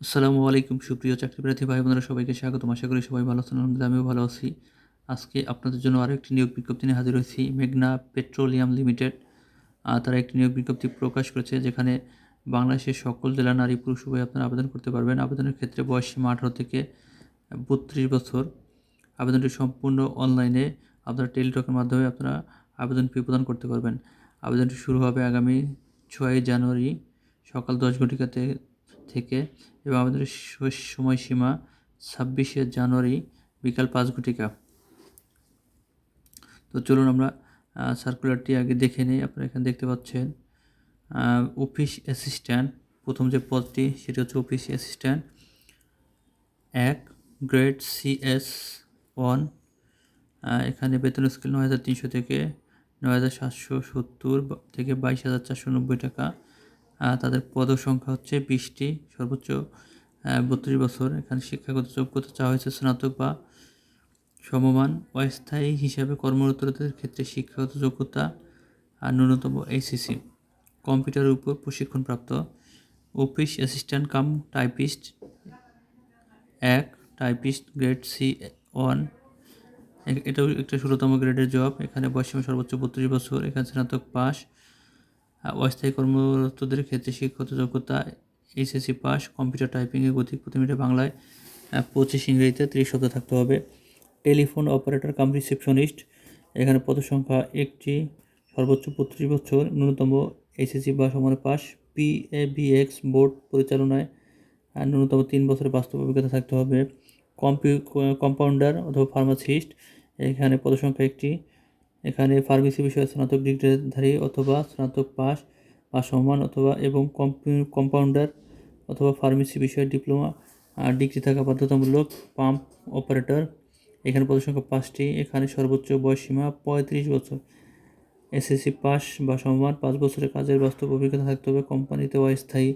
আসসালামু আলাইকুম, সুপ্রিয় চাকরি প্রার্থী ভাই বোনেরা সবাইকে স্বাগতম। আশা করি সবাই ভালো আছেন, আলহামদুলিল্লাহ, আমিও ভালো আছি। আজকে আপনাদের জন্য আরও একটি নিয়োগ বিজ্ঞপ্তি নিয়ে হাজির হয়েছি, মেঘনা পেট্রোলিয়াম লিমিটেড। তারা একটি নিয়োগ বিজ্ঞপ্তি প্রকাশ করেছে, যেখানে বাংলাদেশের সকল জেলা নারী পুরুষ উভয় আপনারা আবেদন করতে পারবেন। আবেদনের ক্ষেত্রে বয়স সীমা আঠারো থেকে বত্রিশ বছর। আবেদনটি সম্পূর্ণ অনলাইনে আপনারা টেলিটকের মাধ্যমে আপনারা আবেদন ফি প্রদান করতে পারবেন। আবেদনটি শুরু হবে আগামী ছয়ই জানুয়ারি সকাল দশ ঘটিকাতে থেকে এবং আমাদের সময়সীমা ছাব্বিশে জানুয়ারি বিকাল পাঁচ ঘটিকা। তো চলুন আমরা সার্কুলারটি আগে দেখে নিই, আপনারা এখানে দেখতে পাচ্ছেন অফিস অ্যাসিস্ট্যান্ট প্রথম যে পদটি সেটি হচ্ছে অফিস অ্যাসিস্ট্যান্ট এক গ্রেড সিএস ওয়ান এখানে বেতন স্কেল নয় হাজার তিনশো থেকে নয় হাজার সাতশো সত্তর থেকে বাইশ হাজার চারশো নব্বই টাকা। তাদের পদ সংখ্যা হচ্ছে বিশটি, সর্বোচ্চ বত্রিশ বছর। এখানে শিক্ষাগত যোগ্যতা চাওয়া হয়েছে স্নাতক বা সমমান। অস্থায়ী হিসাবে কর্মরতদের ক্ষেত্রে শিক্ষাগত যোগ্যতা আর ন্যূনতম এইসিসি কম্পিউটারের উপর প্রশিক্ষণপ্রাপ্ত। অফিস অ্যাসিস্ট্যান্ট কাম টাইপিস্ট এক, টাইপিস্ট গ্রেড সি ওয়ান। এটাও একটা ষোলোতম গ্রেডের জব। এখানে বয়সীমা সর্বোচ্চ বত্রিশ বছর। এখানে স্নাতক পাস অস্থায়ী কর্মরতদের ক্ষেত্রে শিক্ষাগত যোগ্যতা এইচএসসি পাস, কম্পিউটার টাইপিংয়ে গতি প্রতি মিনিটে বাংলায় পঁচিশ ইংরেজিতে ত্রিশ শব্দ থাকতে হবে। টেলিফোন অপারেটর, কাম রিসেপশনিস্ট, এখানে পদ সংখ্যা একটি, সর্বোচ্চ বত্রিশ বছর, ন্যূনতম এইচএসসি বা সমানের পাস পিএবিএক্স বোর্ড পরিচালনায় ন্যূনতম তিন বছরের বাস্তব অভিজ্ঞতা থাকতে হবে। কম্পিউ, কম্পাউন্ডার অথবা ফার্মাসিস্ট, এখানে পদসংখ্যা একটি এখানে ফার্মেসি বিষয়ে স্নাতক ডিগ্রিধারী অথবা স্নাতক পাস বা সমান অথবা এবং কম্পিউ- কম্পাউন্ডার অথবা ফার্মেসি বিষয়ে ডিপ্লোমা ডিগ্রি থাকা বাধ্যতামূলক পাম্প অপারেটর। এখানে পদসংখ্যা পাঁচটি। এখানে সর্বোচ্চ বয়সসীমা পঁয়ত্রিশ বছর। এসএসসি পাস বা সমান পাঁচ বছরের কাজের বাস্তব অভিজ্ঞতা থাকতে হবে। কোম্পানিতে অস্থায়ী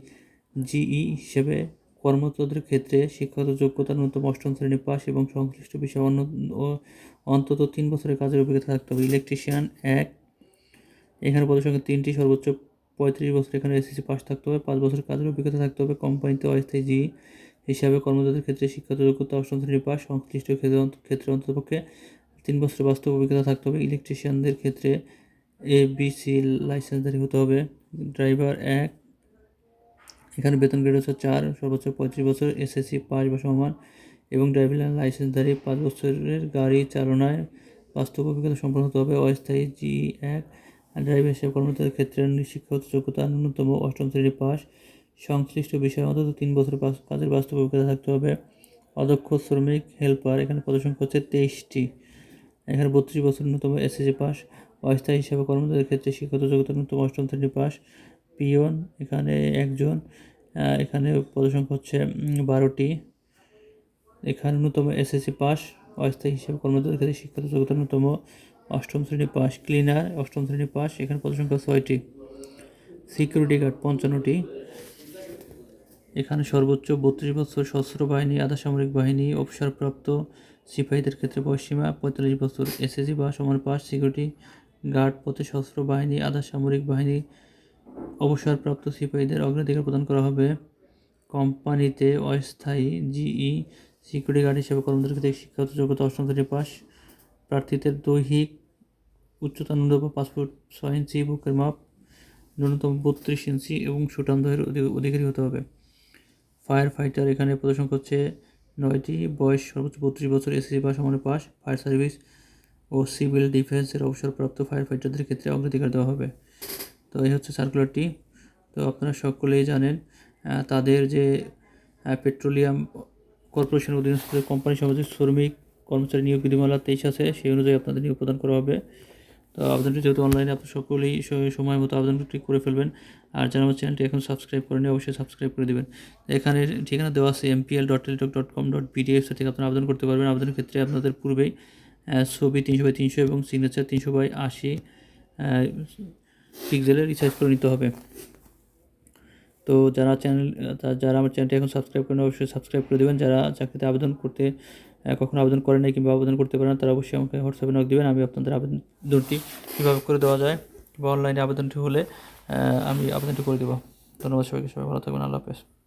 জিই হিসেবে কর্মরতদের ক্ষেত্রে শিক্ষাগত যোগ্যতা ন্যূনতম অষ্টম শ্রেণি পাস এবং সংশ্লিষ্ট বিষয়ে অন্য অন্তত তিন বছরের কাজের অভিজ্ঞতা থাকতে হবে। ইলেকট্রিশিয়ান এক, এখানে পদসংখ্যা তিনটি সর্বোচ্চ পঁয়ত্রিশ বছর এখানে এসএসসি পাস থাকতে হবে। পাঁচ বছরের কাজের অভিজ্ঞতা থাকতে হবে। কোম্পানিতে অস্থায়ী জি হিসাবে কর্মরতদের ক্ষেত্রে শিক্ষাগত যোগ্যতা অষ্টম শ্রেণি পাস সংশ্লিষ্ট ক্ষেত্রে অন্ততপক্ষে তিন বছরের বাস্তব অভিজ্ঞতা থাকতে হবে। ইলেকট্রিশিয়ানদের ক্ষেত্রে এ বি বিসি লাইসেন্সধারী হতে হবে। ড্রাইভার এক, এখানে বেতন গ্রেড হচ্ছে চার। সর্বোচ্চ পঁয়ত্রিশ বছর এসএসসি পাস বা সমান। এবং ড্রাইভিং লাইসেন্সধারী পাঁচ বছরের গাড়ি চালনায় বাস্তব অভিজ্ঞতা সম্পন্ন হতে হবে। অস্থায়ী জি এক আর ড্রাইভার হিসেবে কর্মচারীর ক্ষেত্রে শিক্ষাগত যোগ্যতা ন্যূনতম অষ্টম শ্রেণি পাস। সংশ্লিষ্ট বিষয়ে অন্তত তিন বছর কাজের বাস্তব অভিজ্ঞতা থাকতে হবে। অদক্ষ শ্রমিক, হেল্পার, এখানে পদসংখ্যা হচ্ছে তেইশটি। এখানে বত্রিশ বছর ন্যূনতম এসএসসি পাস। অস্থায়ী হিসাবে কর্মচারীর ক্ষেত্রে শিক্ষাগত যোগ্যতা ন্যূনতম অষ্টম শ্রেণি পাস। পিয়ন, এখানে একজন। এখানে পদসংখ্যা হচ্ছে বারোটি। এখানে ন্যূনতম এসএসসি পাস, অস্থায়ী হিসাবে কর্মচারীর ক্ষেত্রে শিক্ষাগত যোগ্যতা ন্যূনতম অষ্টম শ্রেণি পাস, ক্লিনার, অষ্টম শ্রেণি পাস, এখানে পদসংখ্যা ছয়টি। সিকিউরিটি গার্ড পঞ্চান্নটি। এখানে সর্বোচ্চ বত্রিশ বছর সশস্ত্র বাহিনী সামরিক বাহিনী, অবসরপ্রাপ্ত সিপাহীদের ক্ষেত্রে বয়সীমা পঁয়তাল্লিশ বছর। এসএসসি বা সমান পাস, সিকিউরিটি গার্ড পথে সশস্ত্র বাহিনী সামরিক বাহিনী, অবসরপ্রাপ্ত সিপাহীদের অগ্রাধিকার প্রদান করা হবে। কোম্পানিতে অস্থায়ী জিই সিকিউরিটি গার্ড হিসেবে কর্মচারীর ক্ষেত্রে শিক্ষাগত যোগ্যতা অষ্টম শ্রেণি পাস প্রার্থীদের দৈহিক উচ্চতা ন্যূনতম পাসপোর্ট ছয় ইঞ্চি, বুকের মাপ ন্যূনতম বত্রিশ ইঞ্চি এবং সুটান দৈর্ঘ্যের অধিকারী হতে হবে। ফায়ার ফাইটার এখানে প্রদর্শন করছে নয়টি, বয়স সর্বোচ্চ বত্রিশ বছর, এসএসসি বা সমানে পাস ফায়ার সার্ভিস ও সিভিল ডিফেন্সের অবসরপ্রাপ্ত ফায়ার ফাইটারদের ক্ষেত্রে অগ্রাধিকার দেওয়া হবে। তো এই হচ্ছে সার্কুলারটি তো আপনারা সকলেই জানেন তাদের যে পেট্রোলিয়াম কর্পোরেশন অধীনস্থ কোম্পানি সমাজের শ্রমিক কর্মচারী নিয়োগ বিধিমালা তেইশ আছে, সেই অনুযায়ী আপনাদের নিয়োগ প্রদান করা হবে। তো আবেদনটি যেহেতু অনলাইনে আপনার সকলেই সময় মতো আবেদনটি করে ফেলবেন। আর যারা আমার চ্যানেলটি এখন সাবস্ক্রাইব করেনি অবশ্যই সাবস্ক্রাইব করে দেবেন। এখানে ঠিকানা দেওয়া আছে MPL dot Teletalk dot com dot PDF থেকে আপনারা আবেদন করতে পারবেন। আবেদনের ক্ষেত্রে আপনাদের পূর্বেই ছবি তিনশো বাই তিনশো এবং সিগনেচার তিনশো বাই আশি পিক্সেলের রিচার্জ করে নিতে হবে। তো যারা চ্যানেল যারা আমার চ্যানেলটি এখন সাবস্ক্রাইব করেন, অবশ্যই সাবস্ক্রাইব করে দেবেন। যারা চাকরিতে আবেদন করতে কখনো আবেদন করেন নাই কিংবা আবেদন করতে পারেন তারা অবশ্যই আমাকে হোয়াটসঅ্যাপে নক দেবেন। আমি আপনাদের আবেদনটি কীভাবে করে দেওয়া যায় বা অনলাইনে আবেদনটি হলে আমি আবেদনটি করে দেবো। ধন্যবাদ সবাইকে। সবাই ভালো থাকবেন। আল্লাহ হাফেজ।